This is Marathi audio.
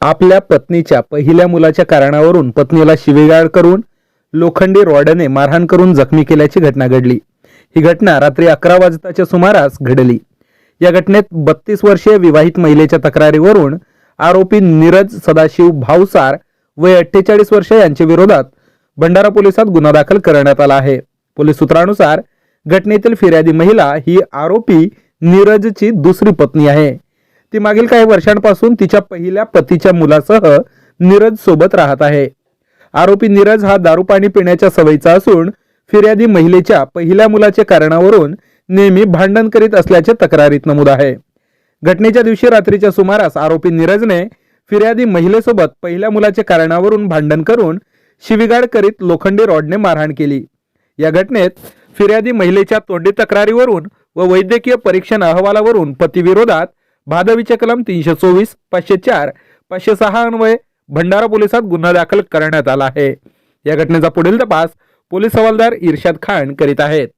आपल्या पत्नीच्या पहिल्या मुलाच्या कारणावरून पत्नीला शिवेगाळ करून लोखंडी रॉडने मारहाण करून जखमी केल्याची घटना घडली. ही घटना रात्री अकरा वाजताच्या सुमारास घडली. या घटनेत बत्तीस वर्षीय विवाहित महिलेच्या तक्रारीवरून आरोपी नीरज सदाशिव भावसार वय अठ्ठेचाळीस वर्ष यांच्या विरोधात भंडारा पोलिसात गुन्हा दाखल करण्यात आला आहे. पोलीस सूत्रानुसार घटनेतील फिर्यादी महिला ही आरोपी नीरजची दुसरी पत्नी आहे. ती मागील काही वर्षांपासून तिच्या पहिल्या पतीच्या मुलासह नीरज सोबत राहत आहे. आरोपी नीरज हा दारू पाणी पिण्याच्या सवयीचा असून फिर्यादी महिलेच्या पहिल्या मुलाच्या कारणावरून नेहमी भांडण करीत असल्याचे तक्रारीत नमूद आहे. घटनेच्या दिवशी रात्रीच्या सुमारास आरोपी नीरजने फिर्यादी महिलेसोबत पहिल्या मुलाच्या कारणावरून भांडण करून शिवीगाळ करीत लोखंडी रॉडने मारहाण केली. या घटनेत फिर्यादी महिलेच्या तोंडी तक्रारीवरून व वैद्यकीय परीक्षण अहवालावरून पतीविरोधात भादवीचे कलम तीनशे चोवीस पाचशे चार पाचशे सहा अन्वये भंडारा पोलिसात गुन्हा दाखल करण्यात आला आहे. या घटनेचा पुढील तपास पोलीस हवालदार इर्शाद खान करीत आहेत.